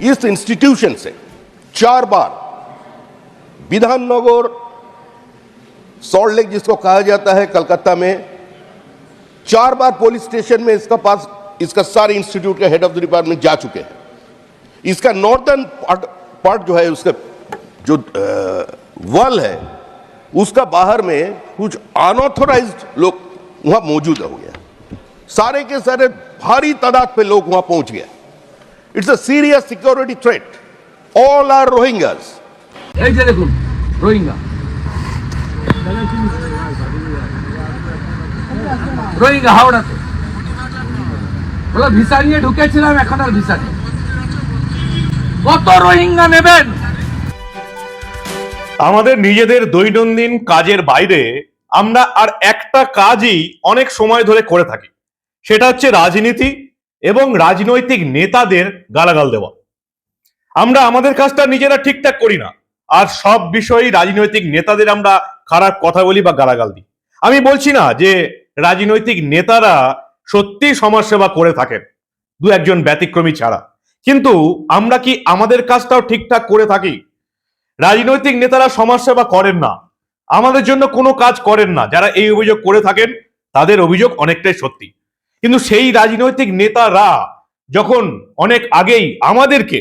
इस इंस्टीट्यूशन से चार बार विधाननगर सॉल्ट लेक जिसको कहा जाता है, कलकत्ता में चार बार पुलिस स्टेशन में इसका पास, इसका सारे इंस्टीट्यूट का हेड ऑफ़ द डिपार्टमेंट जा चुके हैं। इसका नॉर्थर्न पार्ट पार्ट जो है, उसका जो वॉल है, उसका बाहर में कुछ अनऑथोराइज लोग वहाँ मौजूद हो गया सारे के सारे भारी तादाद पे लोग वहाँ पहुँच गए it's a serious security threat all are Rohingyas এই দেখুন রোহিঙ্গা রোহিঙ্গা হাওড়াতে। বলো ভিসা নিয়ে ঢুকেছিলাম এখন আর ভিসা নেই। কত রোহিঙ্গা নেবেন? আমাদের নিজেদের দৈনন্দিন কাজের বাইরে আমরা আর একটা কাজই অনেক সময় ধরে করে থাকি। সেটা হচ্ছে রাজনীতি এবং রাজনৈতিক নেতাদের গালাগাল দেওয়া। আমরা আমাদের কাজটা নিজেরা ঠিকঠাক করি না। আর সব বিষয়েই রাজনৈতিক নেতাদের আমরা খারাপ কথা বলি বা গালাগাল দিই। আমি বলছি না যে রাজনৈতিক নেতারা সত্যি সমাজসেবা করে থাকেন, দু একজন ব্যতিক্রমী ছাড়া। কিন্তু আমরা কি আমাদের কাজটাও ঠিকঠাক করে থাকি? রাজনৈতিক নেতারা সমাজসেবা করেন না। আমাদের জন্য কোনো কাজ করেন না। যারা এই অভিযোগ করে থাকেন, তাদের অভিযোগ অনেকটাই সত্যি। কিন্তু সেই রাজনৈতিক নেতারা যখন অনেক আগেই আমাদেরকে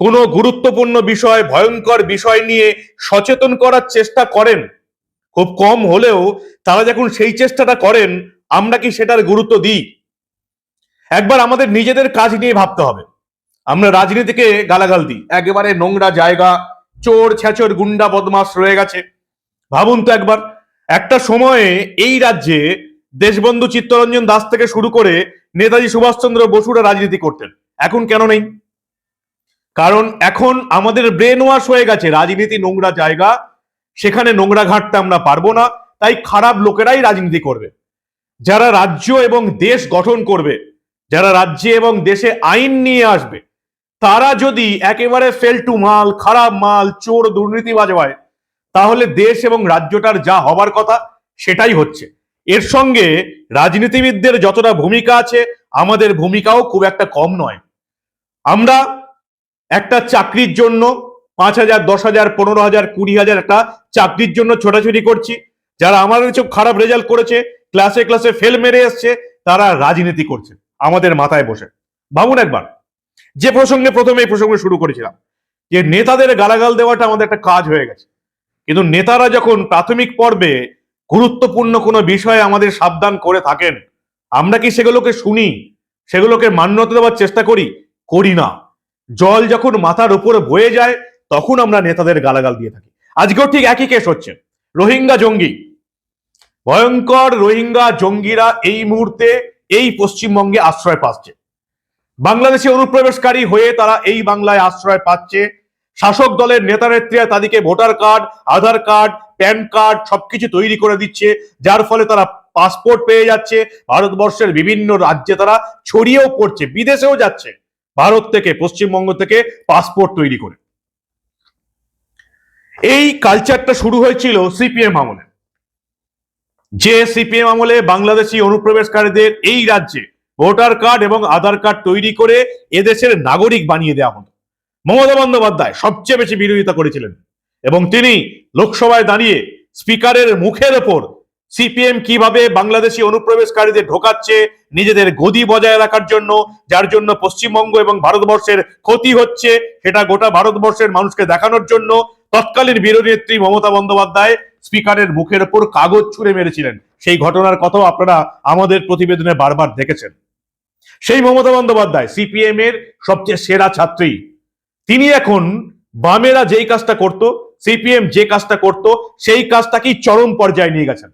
কোনো গুরুত্বপূর্ণ বিষয়, ভয়ঙ্কর বিষয় নিয়ে সচেতন করার চেষ্টা করেন, খুব কম হলেও তারা যখন সেই চেষ্টাটা করেন, আমরা কি সেটার গুরুত্ব দিই? একবার আমাদের নিজেদের কাজ নিয়ে ভাবতে হবে। আমরা রাজনীতিকে গালাগাল দিই। একেবারে নোংরা জায়গা, চোর, ছেচর, গুন্ডা বদমাস রয়ে গেছে। ভাবুন তো একবার, একটা সময়ে এই রাজ্যে দেশবন্ধু চিত্তরঞ্জন দাস থেকে শুরু করে নেতাজি সুভাষচন্দ্র বসুরা রাজনীতি করতেন। এখন কেন নেই? কারণ এখন আমাদের ব্রেন ওয়াশ হয়ে গেছে। রাজনীতি নোংরা জায়গা, সেখানে নোংরা ঘাটতে আমরা পারব না, তাই খারাপ লোকেরাই রাজনীতি করবে। যারা রাজ্য এবং দেশ গঠন করবে, যারা রাজ্যে এবং দেশে আইন নিয়ে আসবে, তারা যদি একেবারে ফেল টু মাল, খারাপ মাল, চোর দুর্নীতিবাজ হয়, তাহলে দেশ এবং রাজ্যটার যা হবার কথা, সেটাই হচ্ছে। এর সঙ্গে রাজনীতিবিদদের যতটা ভূমিকা আছে, আমাদের ভূমিকাও খুব একটা কম নয়। আমরা একটা চাকরির জন্য পাঁচ হাজার, দশ হাজার, পনেরো হাজার, কুড়ি হাজার একটা চাকরির জন্য ছোটাছুটি করছি। যারা আমাদের চোখ খারাপ রেজাল্ট করেছে ক্লাসে ক্লাসে ফেল মেরে এসছে, তারা রাজনীতি করছে, আমাদের মাথায় বসে। ভাবুন একবার, যে প্রসঙ্গে প্রথমে এই প্রসঙ্গে শুরু করেছিলাম, যে নেতাদের গালাগাল দেওয়াটা আমাদের একটা কাজ হয়ে গেছে। কিন্তু নেতারা যখন প্রাথমিক পর্বে গুরুত্বপূর্ণ কোনো বিষয়ে আমাদের সাবধান করে থাকেন। আমরা কি সেগুলোকে শুনি, সেগুলোকে মান্যতা দেওয়ার চেষ্টা করি? করি না। জল যখন মাথার উপরে বয়ে যায়, তখন আমরা নেতাদের গালাগাল দিয়ে থাকি। আজকেও ঠিক একই কেস হচ্ছে। রোহিঙ্গা জঙ্গি। ভয়ঙ্কর রোহিঙ্গা জঙ্গিরা এই মুহূর্তে এই পশ্চিমবঙ্গে আশ্রয় পাচ্ছে। বাংলাদেশে অনুপ্রবেশকারী হয়ে তারা এই বাংলায় আশ্রয় পাচ্ছে। শাসক দলের নেতা নেত্রীরা তাদেরকে voter card, Aadhaar card, PAN card সবকিছু তৈরি করে দিচ্ছে, যার ফলে তারা পাসপোর্ট পেয়ে যাচ্ছে, ভারতবর্ষের বিভিন্ন রাজ্যে তারা ছড়িয়েও পড়ছে, বিদেশেও যাচ্ছে, ভারত থেকে, পশ্চিমবঙ্গ থেকে পাসপোর্ট তৈরি করে। এই কালচারটা শুরু হয়েছিল সিপিএম আমলে। যে সিপিএম আমলে বাংলাদেশি অনুপ্রবেশকারীদের এই রাজ্যে ভোটার কার্ড এবং আধার কার্ড তৈরি করে এদেশের নাগরিক বানিয়ে দেওয়া হতো। মমতা বন্দ্যোপাধ্যায় সবচেয়ে বেশি বিরোধিতা করেছিলেন। এবং তিনি লোকসভায় দাঁড়িয়ে স্পিকারের মুখের ওপর সিপিএম কীভাবে বাংলাদেশি অনুপ্রবেশকারীদের ঢোকাচ্ছে, নিজেদের গদি বজায় রাখার জন্য, যার জন্য পশ্চিমবঙ্গ এবং ভারতবর্ষের ক্ষতি হচ্ছে, সেটা গোটা ভারতবর্ষের মানুষকে দেখানোর জন্য তৎকালীন বিরোধী নেত্রী মমতা বন্দ্যোপাধ্যায় স্পিকারের মুখের ওপর কাগজ ছুঁড়ে মেরেছিলেন। সেই ঘটনার কথাও আপনারা আমাদের প্রতিবেদনে বারবার দেখেছেন। সেই মমতা বন্দ্যোপাধ্যায় সিপিএম এর সবচেয়ে সেরা ছাত্রী। তিনি এখন বামেরা যেই কাজটা করত, সিপিএম যে কাজটা করত, সেই কাজটাকেই চরম পর্যায়ে নিয়ে গেছেন।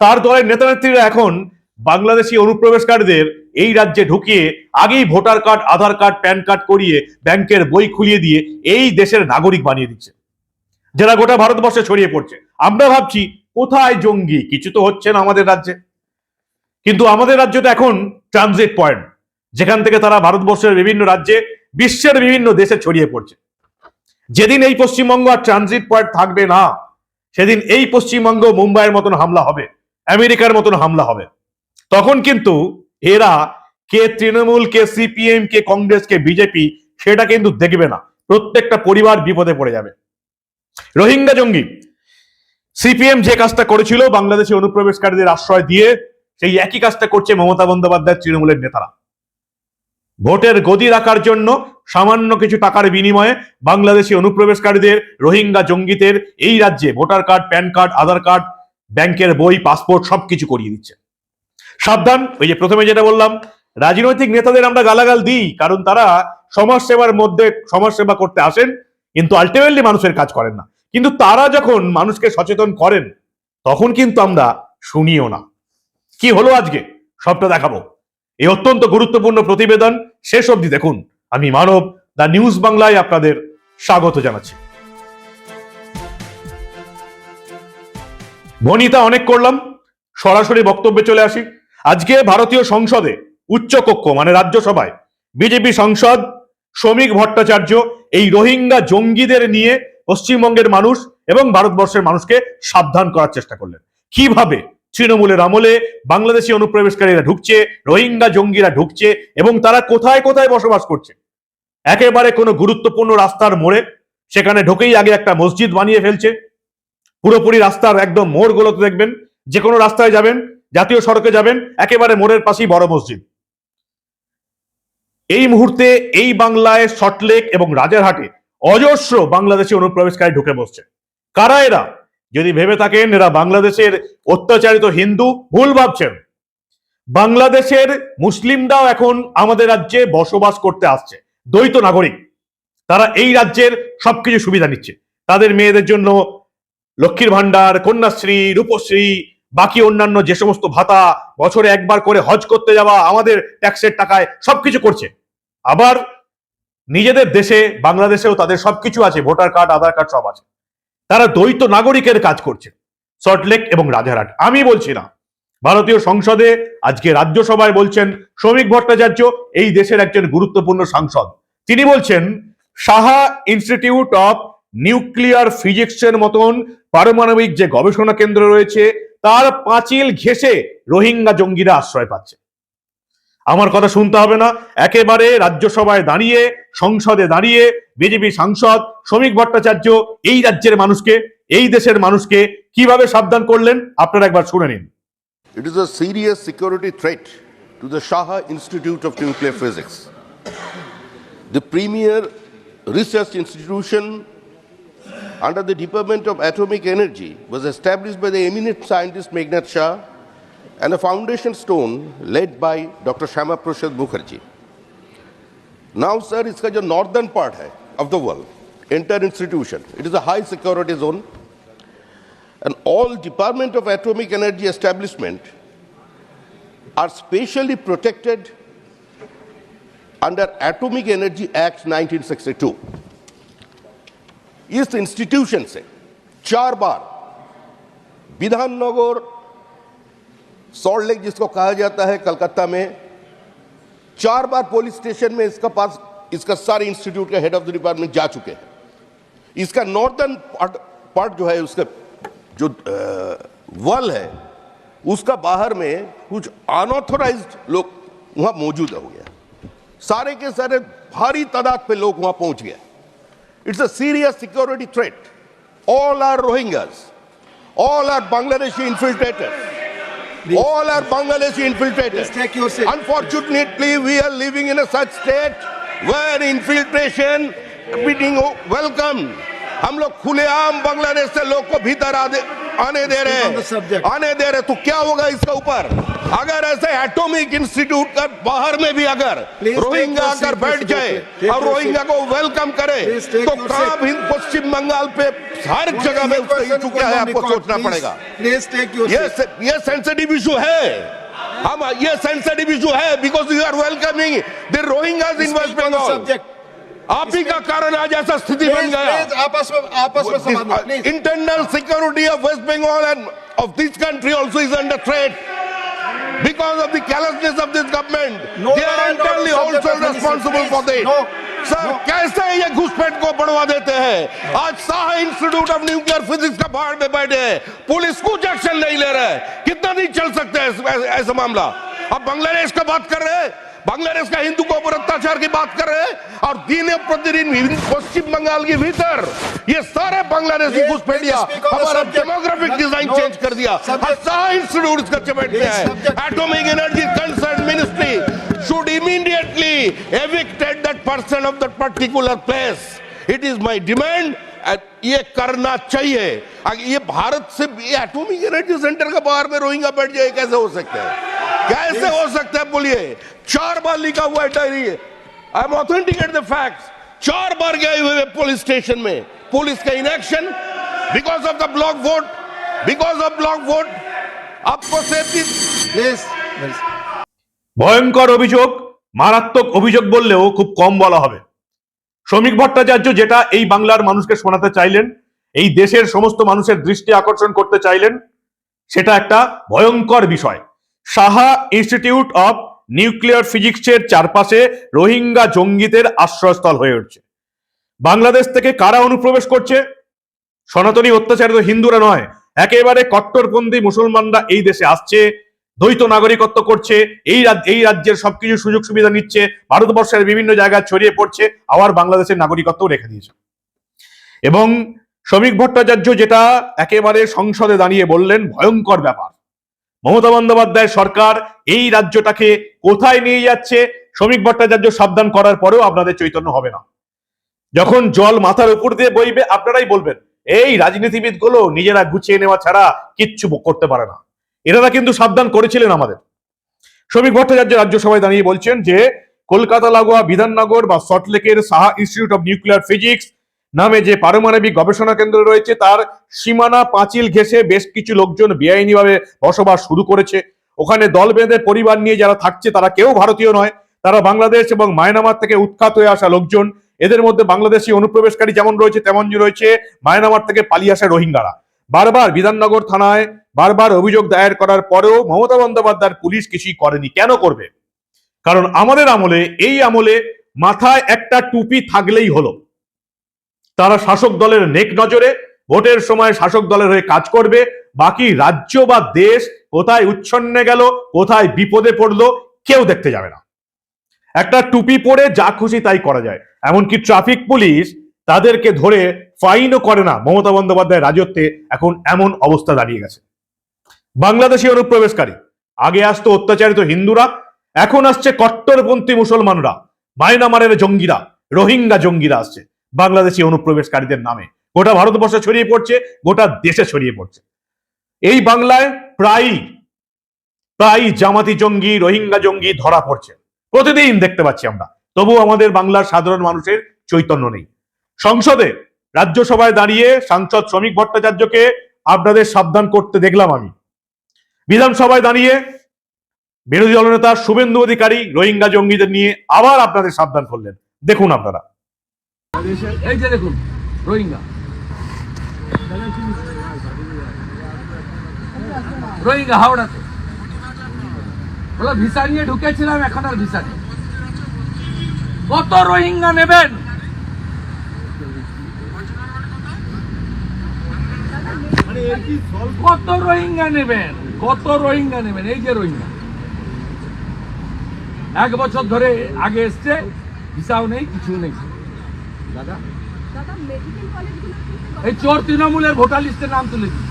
তার দলের নেতা নেত্রীরা এখন বাংলাদেশি অনুপ্রবেশকারীদের এই রাজ্যে ঢুকিয়ে আগেই voter card, Aadhaar card, PAN card করিয়ে ব্যাংকের বই খুলিয়ে দিয়ে এই দেশের নাগরিক বানিয়ে দিচ্ছে। যারা গোটা ভারতবর্ষে ছড়িয়ে পড়ছে, আমরা ভাবছি, কোথায় জঙ্গি? কিছু তো হচ্ছে না আমাদের রাজ্যে। কিন্তু আমাদের রাজ্যটা এখন ট্রানজিট পয়েন্ট যেখান থেকে তারা ভারতবর্ষের বিভিন্ন রাজ্যে বিশ্বের বিভিন্ন দেশে ছড়িয়ে পড়ছে। যেদিন এই পশ্চিমবঙ্গ আর ট্রানজিট পয়েন্ট থাকবে না, সেদিন এই পশ্চিমবঙ্গ মুম্বাইয়ের মতন হামলা হবে, আমেরিকার মতন হামলা হবে। তখন কিন্তু এরা কে তৃণমূল, কে সিপিএম, কে কংগ্রেস, কে বিজেপি, সেটা কিন্তু দেখবে না। প্রত্যেকটা পরিবার বিপদে পড়ে যাবে। রোহিঙ্গা জঙ্গি, সিপিএম যে কাজটা করেছিল বাংলাদেশে অনুপ্রবেশকারীদের আশ্রয় দিয়ে, সেই একই কাজটা করছে মমতা বন্দ্যোপাধ্যায় তৃণমূলের নেতারা। ভোটের গদি রাখার জন্য সামান্য কিছু টাকার বিনিময়ে বাংলাদেশি অনুপ্রবেশকারীদের, রোহিঙ্গা জঙ্গিদের এই রাজ্যে voter card, PAN card, Aadhaar card, ব্যাংকের বই, পাসপোর্ট সবকিছু করিয়ে দিচ্ছে। সাবধান, ওই যে প্রথমে যেটা বললাম, রাজনৈতিক নেতাদের আমরা গালাগাল দিই, কারণ তারা সমাজ সেবার মধ্যে সমাজ সেবা করতে আসেন, কিন্তু আলটিমেটলি মানুষের কাজ করেন না। কিন্তু তারা যখন মানুষকে সচেতন করেন, তখন কিন্তু আমরা শুনিও না। কি হলো আজকে? সবটা দেখাবো। এই অত্যন্ত গুরুত্বপূর্ণ প্রতিবেদন শেষ অবধি দেখুন। আমি মানব দা নিউজ বাংলায় আপনাদের স্বাগত জানাচ্ছি। বনিতা, অনেক করলাম। সরাসরি বক্তব্যে চলে আসি। আজকে ভারতীয় সংসদে উচ্চকক্ষ মানে রাজ্যসভায় বিজেপি সংসদ শ্রমিক ভট্টাচার্য এই রোহিঙ্গা জঙ্গিদের নিয়ে পশ্চিমবঙ্গের মানুষ এবং ভারতবর্ষের মানুষকে সাবধান করার চেষ্টা করলেন। কীভাবে? তৃণমূলের আমলে বাংলাদেশি অনুপ্রবেশকারীরা ঢুকছে, রোহিঙ্গা জঙ্গিরা ঢুকছে এবং তারা কোথায় কোথায় বসবাস করছে? একেবারে কোনো গুরুত্বপূর্ণ রাস্তার মোড়ে সেখানে ঢুকেই আগে একটা মসজিদ বানিয়ে ফেলছে। পুরোপুরি রাস্তার একদম মোড়গুলোতে দেখবেন যে কোনো রাস্তায় যাবেন, জাতীয় সড়কে যাবেন, একেবারে মোড়ের পাশেই বড় মসজিদ। এই মুহূর্তে এই বাংলায় সটলেক এবং রাজারহাটে অজস্র বাংলাদেশি অনুপ্রবেশকারী ঢুকে বসছে। কারা এরা? যদি ভেবে থাকেন, এরা বাংলাদেশের অত্যাচারিত হিন্দু, ভুল ভাবছেন। বাংলাদেশের মুসলিমরাও এখন আমাদের রাজ্যে বসবাস করতে আসছে, দ্বৈত নাগরিক। তারা এই রাজ্যের সবকিছু সুবিধা নিচ্ছে। তাদের মেয়েদের জন্য লক্ষ্মীর ভান্ডার কন্যাশ্রী, রূপশ্রী, বাকি অন্যান্য যে সমস্ত ভাতা বছরে একবার করে হজ করতে যাওয়া, আমাদের ট্যাক্সের টাকায় সবকিছু করছে। আবার নিজেদের দেশে, বাংলাদেশেও তাদের সবকিছু আছে, ভোটার কার্ড, আধার কার্ড সব আছে। তারা দ্বৈত নাগরিকের কাজ করছে। সল্টলেক এবং রাজারহাট আমি বলছি না। ভারতীয় সংসদে আজকে রাজ্যসভায় বলছেন শ্রমিক ভট্টাচার্য, এই দেশের একজন গুরুত্বপূর্ণ সাংসদ। তিনি বলছেন, সাহা ইনস্টিটিউট অফ নিউক্লিয়ার ফিজিক্সের মতন পারমাণবিক যে গবেষণা কেন্দ্র রয়েছে, তার পাঁচিল ঘেঁষে রোহিঙ্গা জঙ্গিরা আশ্রয় পাচ্ছে। আমার কথা শুনতে হবে না। একেবারে রাজ্যসভায় দাঁড়িয়ে, সংসদে দাঁড়িয়ে, বিজেপি সাংসদ, শ্রমিক ভট্টাচার্য, এই রাজ্যের মানুষকে, এই দেশের মানুষকে কীভাবে সাবধান করলেন? আপনারা একবার শুনে নিন। It is serious security threat to the Saha institute of nuclear physics the premier research institution under the department of atomic energy was establish by the eminent scientist Meghnath Saha and a foundation stone led by Dr. Shama Prasad Mukherjee. Now, sir, इसका जो northern part है of the world, entire institution, it is a high security zone and all Department of Atomic Energy establishment are specially protected under Atomic Energy Act 1962. इस institution से चार बार Bidhannagar salt lake जिसको कहा जाता है कलकत्ता में, चार बार पुलिस स्टेशन में इसका पास, इसका सारे इंस्टीट्यूट का हेड ऑफ़ द डिपार्टमेंट जा चुके हैं। इसका नॉर्दर्न पार्ट पार्ट जो है, उसका जो वल है, उसका बाहर में कुछ अनऑथोराइज लोग वहाँ मौजूद हो गया। सारे के सारे भारी तादाद पे लोग वहाँ पहुँच गए। It's a serious security threat all are Rohingyas all are Bangladeshi infiltrators all are Bangladeshi take your seat. Unfortunately, we are living in a such state where infiltration being welcomed. हम लोग खुलेआम बांग्लादेश से लोग को भीतर आने दे रहे. हैं आने दे रहे तो क्या होगा इसके ऊपर अगर ऐसे एटॉमिक इंस्टीट्यूट का बाहर में भी अगर रोहिंगा your अगर बैठ जाए और your रोहिंगा को वेलकम करे तो seat. भी पश्चिम बंगाल पे हर जगह में क्या है आपको सोचना पड़ेगा। ये सेंसिटिव इशू है। हम ये सेंसिटिव इशू है because you are welcoming the Rohingyas in West Bengal आप ही का कारण आज ऐसा स्थिति बन गया। आपस में आपस में internal security of West Bengal and of this country also is under threat because of the carelessness of this government No they are line or entirely subject also of ministry, responsible for please. this No. Sir No. कैसे ये घुसपैठ को बढ़वा देते हैं आज Saha institute of nuclear physics का बाहर में बैठे हैं पुलिस कुछ एक्शन नहीं ले रहे कितना दिन चल सकते हैं ऐसे- ऐसे मामला अब बांग्लादेश का बात कर रहे हैं बांग्लादेश का हिंदू को ऊपर अत्याचार की बात कर रहे हैं और दिन प्रतिदिन पश्चिम बंगाल के भीतर ये सारे बांग्लादेशी Please, घुसपैठिया हमारा डेमोग्राफिक डिज़ाइन चेंज कर दिया। सारा इंस्टीट्यूट इसका चपेट में है। Atomic energy concern ministry should immediately that person of that particular place. It is my demand and ये करना चाहिए। ये भारत से एटॉमिक एनर्जी सेंटर का बाहर में रोहिंगा बैठ जाए कैसे हो सकता है? कैसे हो सकता है बोलिए चार बार लिखा हुआ है diary I am authenticate the facts चार बार गए हुए पुलिस स्टेशन में पुलिस का inaction because of the block vote because of block vote आपको सेफ्टी Please. ভয়ঙ্কর অভিযোগ মারাত্মক অভিযোগ বললেও খুব কম বলা হবে শ্রমিক ভট্টাচার্য যেটা এই বাংলার মানুষকে শোনাতে চাইলেন এই দেশের সমস্ত মানুষের দৃষ্টি আকর্ষণ করতে চাইলেন সেটা একটা ভয়ঙ্কর বিষয় সাহা ইনস্টিটিউট অফ নিউক্লিয়ার ফিজিক্সের চারপাশে রোহিঙ্গা জঙ্গিদের আশ্রয়স্থল হয়ে উঠছে। বাংলাদেশ থেকে কারা অনুপ্রবেশ করছে? সনাতনী অত্যাচারিত হিন্দুরা নয়, একেবারে কট্টরপন্থী মুসলমানরা এই দেশে আসছে, দ্বৈত নাগরিকত্ব করছে, এই এই রাজ্যের সবকিছু সুযোগ সুবিধা নিচ্ছে, ভারতবর্ষের বিভিন্ন জায়গায় ছড়িয়ে পড়ছে, আবার বাংলাদেশের নাগরিকত্ব রেখে দিয়েছে। এবং শ্রমিক ভট্টাচার্য যেটা একেবারে সংসদে দাঁড়িয়ে বললেন, ভয়ঙ্কর ব্যাপার। মমতা বন্দ্যোপাধ্যায় সরকার এই রাজ্যটাকে কোথায় নিয়ে যাচ্ছে? শ্রমিক ভট্টাচার্য সাবধান করার পরেও আপনাদের চৈতন্য হবে না। যখন জল মাথার উপর দিয়ে বইবে, আপনারাই বলবেন, এই রাজনীতিবিদগুলো নিজেরা গুছিয়ে নেওয়া ছাড়া কিচ্ছু করতে পারে না। এনারা কিন্তু সাবধান করেছিলেন আমাদের। শ্রমিক ভট্টাচার্য রাজ্যসভায় দাঁড়িয়ে বলছেন যে, কলকাতা, লাগোয়া, বিধাননগর বা সল্টলেকের Saha institute of nuclear physics নামে যে পারমাণবিক গবেষণা কেন্দ্র রয়েছে, তার সীমানা পাঁচিল ঘেঁষে বেশ কিছু লোকজন বেআইনিভাবে বসবাস শুরু করেছে। ওখানে দল বেঁধে পরিবার নিয়ে যারা থাকছে, তারা কেউ ভারতীয় নয়। তারা বাংলাদেশ এবং মায়ানমার থেকে উৎখাত হয়ে আসা লোকজন। এদের মধ্যে বাংলাদেশি অনুপ্রবেশকারী যেমন রয়েছে তেমন রয়েছে মায়ানমার থেকে পালিয়ে আসা রোহিঙ্গারা। বারবার বিধাননগর থানায় বারবার অভিযোগ দায়ের করার পরেও মমতা বন্দ্যোপাধ্যায়ের পুলিশ কিছুই করেনি। কেন করবে? কারণ আমাদের আমলে, এই আমলে মাথায় একটা টুপি থাকলেই হলো। তারা শাসক দলের নেক নজরে ভোটের সময় শাসক দলের হয়ে কাজ করবে। বাকি রাজ্য বা দেশ কোথায় উচ্ছন্নে গেল, কোথায় বিপদে পড়ল, কেউ দেখতে যাবে না। একটা টুপি পরে যা খুশি তাই করা যায়। এমনকি ট্রাফিক পুলিশ তাদেরকে ধরে ফাইনও করে না। মমতা বন্দ্যোপাধ্যায় রাজত্বে এখন এমন অবস্থা দাঁড়িয়ে গেছে। বাংলাদেশি অনুপ্রবেশকারী, আগে আসতো অত্যাচারিত হিন্দুরা, এখন আসছে কট্টরপন্থী মুসলমানরা। মায়ানমারের জঙ্গিরা, রোহিঙ্গা জঙ্গিরা আসছে। বাংলাদেশি অনুপ্রবেশকারীদের নামে। গোটা ভারতবর্ষে ছড়িয়ে পড়ছে, গোটা দেশে ছড়িয়ে পড়ছে। এই বাংলায় প্রায়ই প্রায় জামাতি জঙ্গি, রোহিঙ্গা জঙ্গি ধরা পড়ছে। প্রতিদিন দেখতে পাচ্ছি আমরা। তবু আমাদের বাংলার সাধারণ মানুষের চৈতন্য নেই। সংসদে, রাজ্যসভায় দাঁড়িয়ে সাংসদ শ্রমিক ভট্টাচার্যকে আপনাদের সাবধান করতে দেখলাম আমি। বিধানসভায় দাঁড়িয়ে বিরোধী দলনেতা শুভেন্দু অধিকারী রোহিঙ্গা জঙ্গিদের নিয়ে আবার আপনাদের সাবধান করলেন। দেখুন আপনারা। এই যে দেখুন, রোহিঙ্গা। রোহিঙ্গা, হাওড়াতে। বলে, ভিসা নিয়ে ঢুকেছিলাম এখন আর ভিসা নেই। কত রোহিঙ্গা নেবেন? কত রোহিঙ্গা নেবেন? কত রোহিঙ্গা নেবেন? এই যে রোহিঙ্গা। এক বছর ধরে আগে এসছে, ভিসাও নেই কিছু নেই। দাদা? এই চোর তৃণমূলের ভোটার লিস্টে নাম তুলে দিই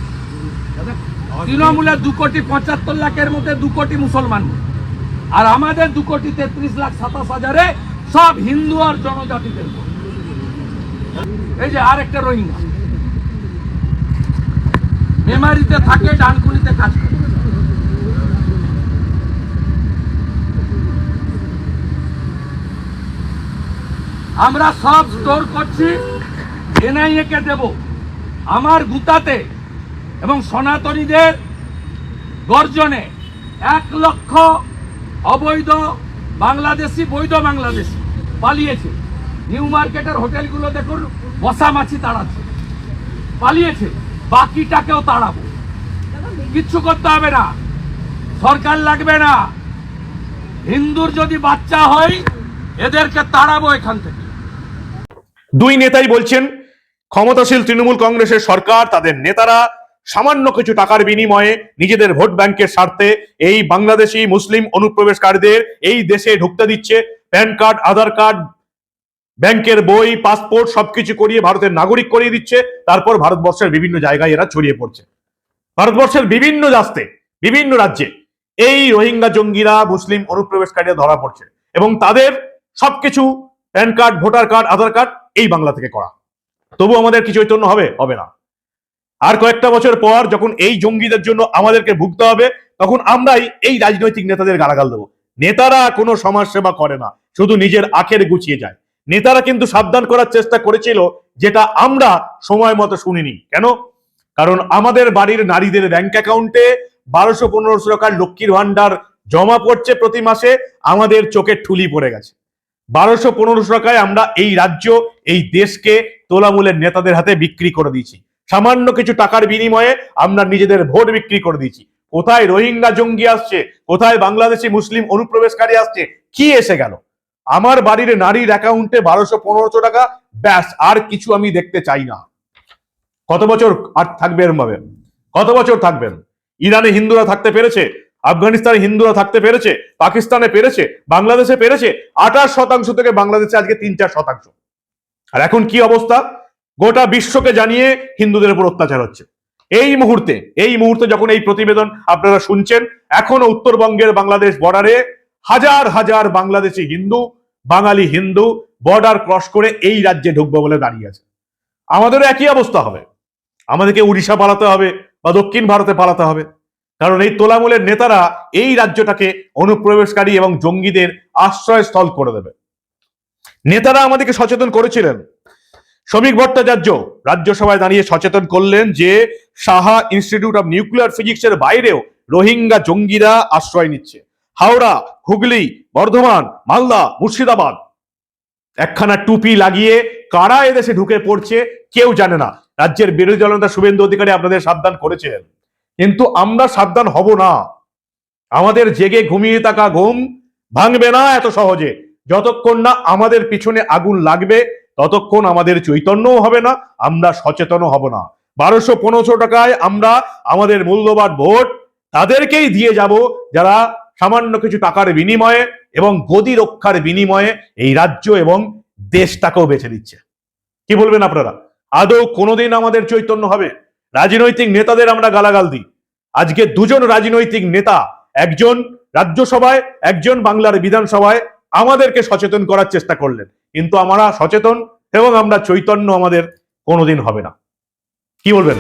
তৃণমূলের দু কোটি পঁচাত্তর লাখের মধ্যে দু কোটি মুসলমান। আর আমাদের দু কোটি তেত্রিশ লাখ সাতাশ হাজারে সব হিন্দু আর জনজাতিদের এই যে আর একটা রোহিঙ্গা। মেমারিতে থাকে ডানকুনিতে কাজ করে। আমরা সব স্টোর করছি এনআইএ কে দেব। আমার গুতাতে এবং সনাতনীদের গর্জনে এক লক্ষ অবৈধ বাংলাদেশি, বৈধ বাংলাদেশি পালিয়েছে। নিউ মার্কেটের হোটেলগুলো দেখুন, বসা মাছি তাড়াচ্ছে। পালিয়েছে, বাকিটাকেও তাড়াবো। কিচ্ছু করতে হবে না। সরকার লাগবে না। হিন্দুর যদি বাচ্চা হয়, এদেরকে তাড়াবো এখান থেকে। দুই নেতাই বলছেন, ক্ষমতাশীল তৃণমূল কংগ্রেসের সরকার, তাদের নেতারা সামান্য কিছু টাকার বিনিময়ে নিজেদের ভোট ব্যাংকের স্বার্থে এই বাংলাদেশি মুসলিম অনুপ্রবেশকারীদের এই দেশে ঢুকতে দিচ্ছে। প্যান কার্ড, আধার কার্ড, ব্যাংকের বই, পাসপোর্ট সবকিছু করিয়ে ভারতের নাগরিক করিয়ে দিচ্ছে। তারপর ভারতবর্ষের বিভিন্ন জায়গায় এরা ছড়িয়ে পড়ছে। ভারতবর্ষের বিভিন্ন রাস্তে বিভিন্ন রাজ্যে এই রোহিঙ্গা জঙ্গিরা মুসলিম অনুপ্রবেশকারীরা ধরা পড়ছে এবং তাদের সবকিছু pan card voter card Aadhaar card এই বাংলা থেকে করা। তবু আমাদের কি চৈতন্য হবে? হবে না। আর কয়েকটা বছর পর যখন এই জঙ্গিদের জন্য আমাদেরকে ভুগতে হবে, তখন আমরাই এই রাজনৈতিক নেতাদের গালাগাল দেবো। নেতারা কোনো সমাজ সেবা করে না, শুধু নিজের আখের গুছিয়ে যায়। নেতারা কিন্তু সাবধান করার চেষ্টা করেছিল, যেটা আমরা সময় মতো শুনিনি। কেন? কারণ আমাদের বাড়ির নারীদের ব্যাংক অ্যাকাউন্টে বারোশো পনেরোশো টাকার লক্ষ্মীর ভান্ডার জমা পড়ছে প্রতি মাসে, আমাদের চোখে ঠুলি পড়ে গেছে। বারোশো পনেরোশো টাকায় আমরা এই রাজ্য, এই দেশকে তোলামূলের নেতাদের হাতে বিক্রি করে দিয়েছি। সামান্য কিছু টাকার বিনিময়ে আমরা নিজেদের ভোট বিক্রি করে দিয়েছি। কোথায় রোহিঙ্গা জঙ্গি আসছে? কোথায় বাংলাদেশি মুসলিম অনুপ্রবেশকারী আসছে? কি এসে গেল? আমার বাড়ির নারীর অ্যাকাউন্টে বারোশো পনেরোশো টাকা, ব্যাস, আর কিছু আমি দেখতে চাই না। কত বছর আর থাকবে এরম ভাবে কত বছর থাকবেন? ইরানে হিন্দুরা থাকতে পেরেছে? আফগানিস্তানে হিন্দুরা থাকতে পেরেছে, পাকিস্তানে পেরেছে, বাংলাদেশে পেরেছে, আঠাশ শতাংশ থেকে বাংলাদেশে আজকে তিন চার শতাংশ। আর এখন কি অবস্থা? গোটা বিশ্বকে জানিয়ে হিন্দুদের উপর অত্যাচার হচ্ছে। এই মুহূর্তে এই মুহূর্তে যখন এই প্রতিবেদন আপনারা শুনছেন, এখনও উত্তরবঙ্গের বাংলাদেশ বর্ডারে হাজার হাজার বাংলাদেশি হিন্দু, বাঙালি হিন্দু বর্ডার ক্রস করে এই রাজ্যে ঢুকবো বলে দাঁড়িয়ে আছে। আমাদেরও একই অবস্থা হবে। আমাদেরকে উড়িষ্যা পালাতে হবে বা দক্ষিণ ভারতে পালাতে হবে। কারণ এই তোলামূলের নেতারা এই রাজ্যটাকে অনুপ্রবেশকারী এবং জঙ্গিদের আশ্রয়স্থল করে দেবে। নেতারা আমাদেরকে সচেতন করেছিলেন। শ্রমিক ভট্টাচার্য রাজ্যসভায় দাঁড়িয়ে সচেতন করলেন যে সাহা ইনস্টিটিউট অফ নিউক্লিয়ার ফিজিক্সের বাইরেও রোহিঙ্গা জঙ্গিরা আশ্রয় নিচ্ছে। হাওড়া, হুগলি, বর্ধমান, মালদা, মুর্শিদাবাদ। একখানা টুপি লাগিয়ে কারা এদেশে ঢুকে পড়ছে কেউ জানে না। রাজ্যের বিরোধী দলনেতা শুভেন্দু অধিকারী আপনাদের সাবধান করেছিলেন। কিন্তু আমরা সাবধান হব না। আমাদের জেগে ঘুমিয়ে থাকা ঘুম ভাঙবে না এত সহজে। যতক্ষণ না আমাদের পিছনে আগুন লাগবে, ততক্ষণ আমাদের চৈতন্যও হবে না, আমরা সচেতনও হব না। বারোশো পনেরোশো টাকায় আমরা আমাদের মূল্যবান ভোট তাদেরকেই দিয়ে যাব যারা সামান্য কিছু টাকার বিনিময়ে এবং গদি রক্ষার বিনিময়ে এই রাজ্য এবং দেশটাকেও বেছে দিচ্ছে কি বলবেন আপনারা? আদৌ কোনোদিন আমাদের চৈতন্য হবে? রাজনৈতিক নেতাদের আমরা গালাগাল দিই। আজকে দুজন রাজনৈতিক নেতা, একজন রাজ্যসভায়, একজন বাংলার বিধানসভায় আমাদেরকে সচেতন করার চেষ্টা করলেন। কিন্তু আমরা সচেতন এবং আমরা চৈতন্য আমাদের কোনোদিন হবে না। কি বলবেন?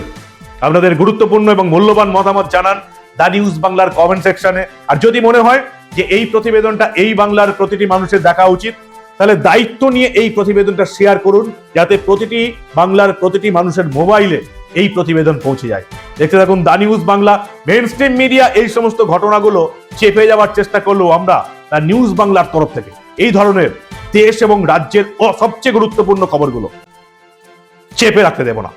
আপনাদের গুরুত্বপূর্ণ এবং মূল্যবান মতামত জানান দা নিউজ বাংলার কমেন্ট সেকশনে। আর যদি মনে হয় যে এই প্রতিবেদনটা এই বাংলার প্রতিটি মানুষের দেখা উচিত, তাহলে দায়িত্ব নিয়ে এই প্রতিবেদনটা শেয়ার করুন, যাতে প্রতিটি বাংলার প্রতিটি মানুষের মোবাইলে এই প্রতিবেদন পৌঁছে যায়। দেখতে থাকুন the news Bangla mainstream media এই সমস্ত ঘটনাগুলো চেপে যাওয়ার চেষ্টা করলেও আমরা দা নিউজ বাংলার তরফ থেকে। এই ধরনের দেশ এবং রাজ্যের সবচেয়ে গুরুত্বপূর্ণ খবরগুলো চেপে রাখতে দেব না।